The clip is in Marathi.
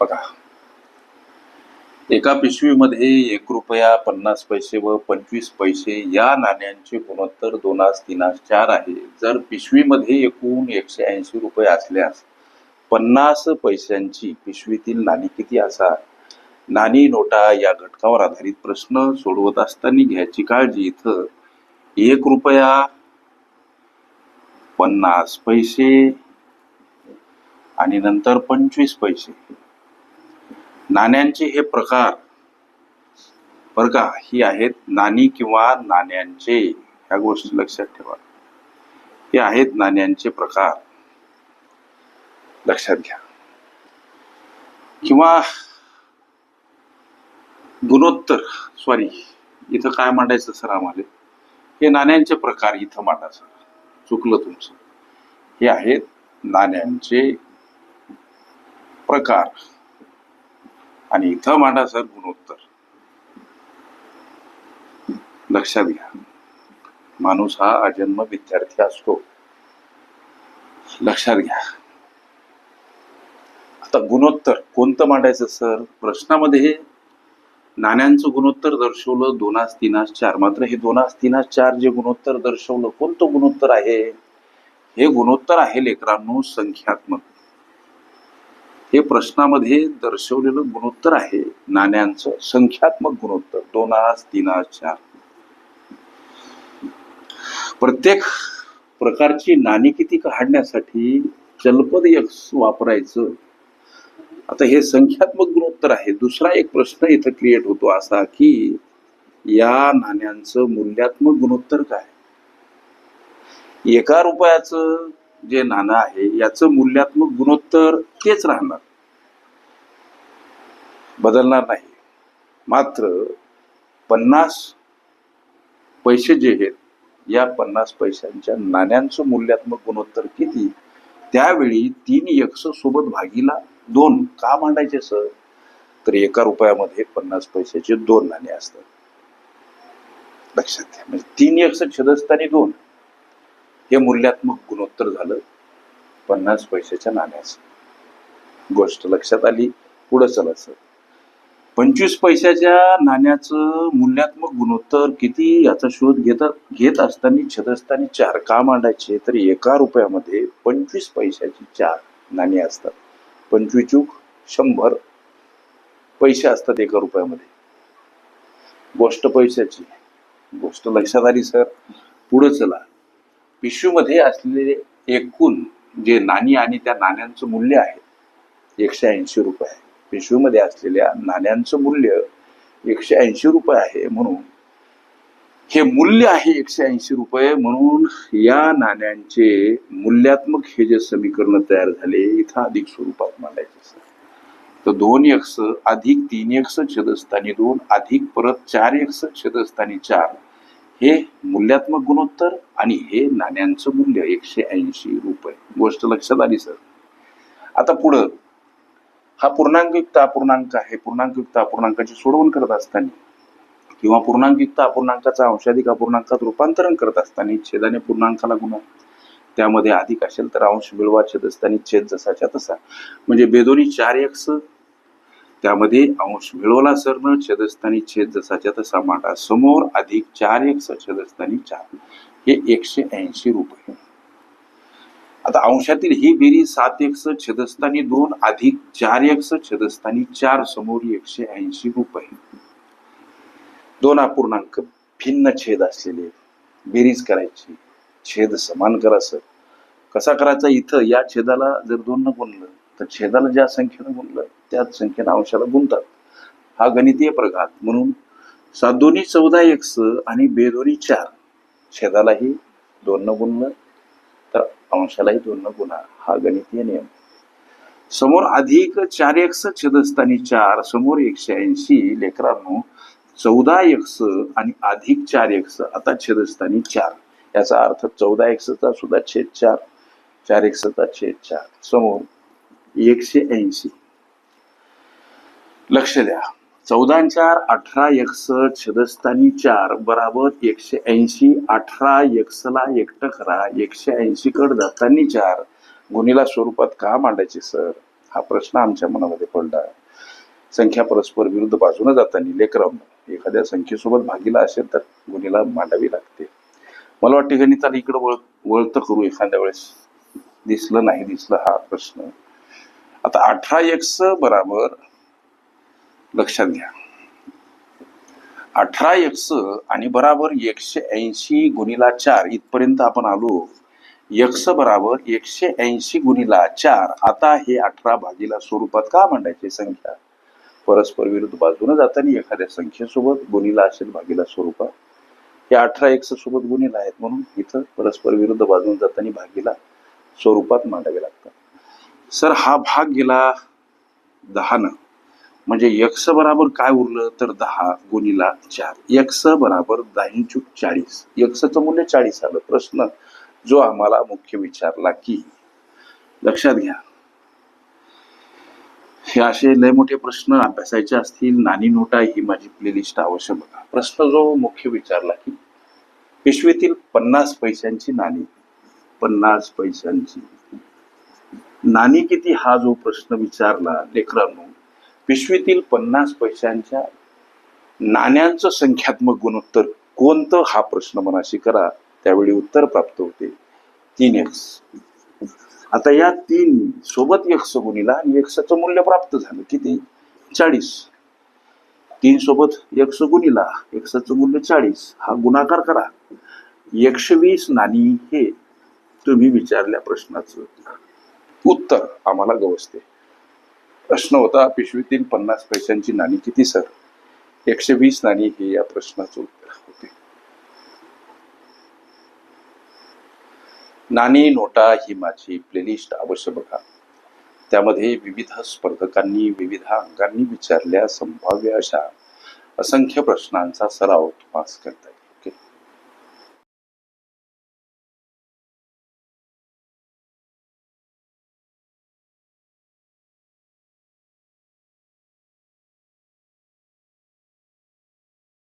बघा. एका पिशवीमध्ये एक रुपया पन्नास पैसे व पंचवीस पैसे या नाण्यांचे गुणोत्तर दोनास तीनास चार आहे. जर पिशवीमध्ये एकूण एकशे ऐंशी रुपये असल्यास पन्नास पैशांची पिशवीतील नाणी किती असा नाणी नोटा या घटकावर आधारित प्रश्न सोडवत असताना घ्यायची काळजी. इथं एक रुपया पन्नास पैसे आणि नंतर पंचवीस पैसे. नाण्यांचे हे प्रकार. बर का? ही आहेत नाणी किंवा नाण्यांचे. ह्या गोष्टी लक्षात ठेवा. हे आहेत नाण्यांचे प्रकार. लक्षात घ्या. किंवा गुणोत्तर. सॉरी इथं काय मांडायचं सर आम्हाला? हे नाण्यांचे प्रकार इथं मांडा सर चुकलं तुमचं. हे आहेत नाण्यांचे प्रकार. आणि इथं मांडा सर गुणोत्तर. लक्षात घ्या. माणूस हा अजन्म विद्यार्थी असतो. लक्षात घ्या. आता गुणोत्तर कोणतं मांडायचं सर? प्रश्नामध्ये नाण्यांचं गुणोत्तर दर्शवलं दोनास तीनास चार. मात्र हे दोनास तीनास चार जे गुणोत्तर दर्शवलं कोणतं गुणोत्तर आहे? हे गुणोत्तर आहे लेकरांनो संख्यात्मक. हे प्रश्नामध्ये दर्शवलेलं गुणोत्तर आहे. नाण्यांचं संख्यात्मक गुणोत्तर. दोन आज तीन आज चार. प्रत्येक प्रकारची नाणी किती काढण्यासाठी चलपद एक वापरायचं? आता हे संख्यात्मक गुणोत्तर आहे. दुसरा एक प्रश्न इथं क्रिएट होतो असा की या नाण्यांचं मूल्यात्मक गुणोत्तर काय? एका रुपयाचं जे नाणं आहे याचं मूल्यात्मक गुणोत्तर तेच राहणार. बदलणार नाही. मात्र पन्नास पैसे जे आहेत या पन्नास पैशांच्या नाण्यांचं मूल्यात्मक गुणोत्तर किती? त्यावेळी तीन यक्ष सोबत भागीला दोन का मांडायचे सर? तर एका रुपयामध्ये पन्नास पैशाचे दोन नाणे असतात. लक्षात घ्या म्हणजे तीन यक्ष छदस्थानी दोन. हे मूल्यात्मक गुणोत्तर झालं. पन्नास पैशाच्या नाण्याचं. गोष्ट लक्षात आली पुढं चला सर. पंचवीस पैशाच्या नाण्याचं मूल्यात्मक गुणोत्तर किती याचा शोध घेतात घेत असताना छदस्थानी चार का मांडायचे? तर एका रुपयामध्ये पंचवीस पैशाची चार नाणी असतात. पंचवीस चूक शंभर पैसे असतात एका रुपयामध्ये. गोष्ट पैशाची. गोष्ट लक्षात आली सर. पुढं चला. पिशवीमध्ये असलेले एकूण जे नाणी आणि त्या नाण्यांचं मूल्य आहे एकशे ऐंशी रुपये. आहे पिशवीमध्ये असलेल्या नाण्यांचं मूल्य एकशे ऐंशी रुपये आहे म्हणून हे मूल्य आहे एकशे ऐंशी रुपये म्हणून या नाण्यांचे मूल्यात्मक हे जे समीकरण तयार झाले इथं अधिक स्वरूपात मांडायचे तर दोन यक्ष अधिक तीन यक्ष छेदस्थानी दोन अधिक परत चार यक्ष छेदस्थानी चार हे मूल्यात्मक गुणोत्तर आणि हे नाण्यांचं मूल्य एकशे ऐंशी रुपये. गोष्ट लक्षात आली सर. आता पुढं. हा पूर्णांकयुक्त अपूर्णांक आहे. पूर्णांकयुक्त अपूर्णांकाची सोडवण करत असताना किंवा पूर्णांकयुक्त अपूर्णांकाचा अंशाधिक अपूर्णांकात रूपांतरण करत असताना छेदाने पूर्णांकाला गुणा त्यामध्ये अधिक असेल तर अंश मिळवा छेद असताना छेद जसाच्या तसा. म्हणजे बेदोनी चार एक्स त्यामध्ये अंश मिळवला सरनं छेदस्थानी छेद जसाच्या तसा मांडा. समोर अधिक चार एक्स छेदस्थानी चार. हे एकशे ऐंशी रुपये. आता अंशातील ही बेरीज सात एक्स छेदस्थानी दोन अधिक चार एक्स छेदस्थानी चार समोर एकशे ऐंशी रुपये. दोन अपूर्णांक भिन्न छेद असलेले बेरीज करायची. छेद समान करा सर. कसा करायचा? इथं या छेदाला जर दोन न गुणलं तर छेदाला ज्या संख्येनं गुणलं त्याच संख्येनं अंशाला गुणतात. हा गणितीय प्रघात. म्हणून सात दोन्ही चौदा एक स आणि बेदोनी चार छेदालाही दोन न गुणलं तर अंशालाही दोन न गुणा. हा गणितीय नियम. समोर अधिक चार एक्स छेदस्थानी चार समोर एकशे ऐंशी लेकरांनो चौदा एक्स आणि अधिक चार एक्स आता छेदस्थानी चार. याचा अर्थ चौदा एक्सचा सुद्धा छेद चार चार एक्सचा छेद चार. समोर एकशे ऐंशी. लक्ष द्या. चौदा चार अठरा एक्स छदस्थानी चार बराबर एकशे ऐंशी अठरा एकसला एकटं करा. एकशे ऐंशी कड जातानी चार. गुन्हेला स्वरूपात का मांडायचे सर? हा प्रश्न आमच्या मनामध्ये पडला. संख्या परस्पर विरुद्ध बाजूने जाताना लेक्रम एखाद्या संख्येसोबत भागीला असेल तर गुन्हेला मांडावी लागते. मला वाटते गणिताला इकडं वळ वळतं करू एखाद्या वेळेस. दिसलं नाही दिसलं हा प्रश्न. आता अठरा एक्स बराबर लक्षात घ्या. अठरा एक्स आणि बराबर एकशे ऐंशी गुणिला चार इथपर्यंत आपण आलो. एक्स बराबर एकशे ऐंशी गुणिला चार. आता हे अठरा भागीला स्वरूपात का मांडायचे संख्या? परस्पर विरुद्ध बाजूने जाताना एखाद्या संख्येसोबत गुणिला असेल भागीला स्वरूपात. हे अठरा एक्स सोबत गुणिला आहेत म्हणून इथं परस्पर विरुद्ध बाजूने जाताना भागीला स्वरूपात मांडावे लागतात. सर हा भाग गेला दहानं. म्हणजे यक्ष बराबर काय उरलं तर दहा गुणिला चार. यक्ष बराबर दहाचूक चाळीस. यक्षचं मूल्य चाळीस आलं. प्रश्न जो आम्हाला मुख्य विचारला की लक्षात घ्या. हे असे लय मोठे प्रश्न अभ्यासायचे असतील नाणी नोटा ही माझी प्लेलिस्ट अवश्य बघा प्रश्न जो मुख्य विचारला की पिशवीतील पन्नास पैशांची नाणी पन्नास पैशांची. नाणी किती हा जो प्रश्न विचारला लेकरांनो पिशवीतील पन्नास पैशांच्या नाण्यांचं संख्यात्मक गुणोत्तर कोणतं हा प्रश्न मनाशी करा त्यावेळी उत्तर प्राप्त होते. तीन एक्स आता या तीन सोबत एक्स गुणीला आणि एक्सचं मूल्य प्राप्त झालं किती? चाळीस. तीन सोबत एक्स गुणीला एक्सचं मूल्य चाळीस. हा गुणाकार करा. एकशे वीस नाणी हे तुम्ही विचारल्या प्रश्नाचं उत्तर आम्हाला गवसते. प्रश्न होता पिशवीतील पन्नास पैशांची नाणी किती सर? एकशे वीस नाणी हे या प्रश्नाचं उत्तर होते. नाणी नोटा ही माझी प्लेलिस्ट अवश्य बघा. त्यामध्ये विविध स्पर्धकांनी विविध अंगांनी विचारल्या संभाव्य अशा असंख्य प्रश्नांचा सराव तुम्हाला करता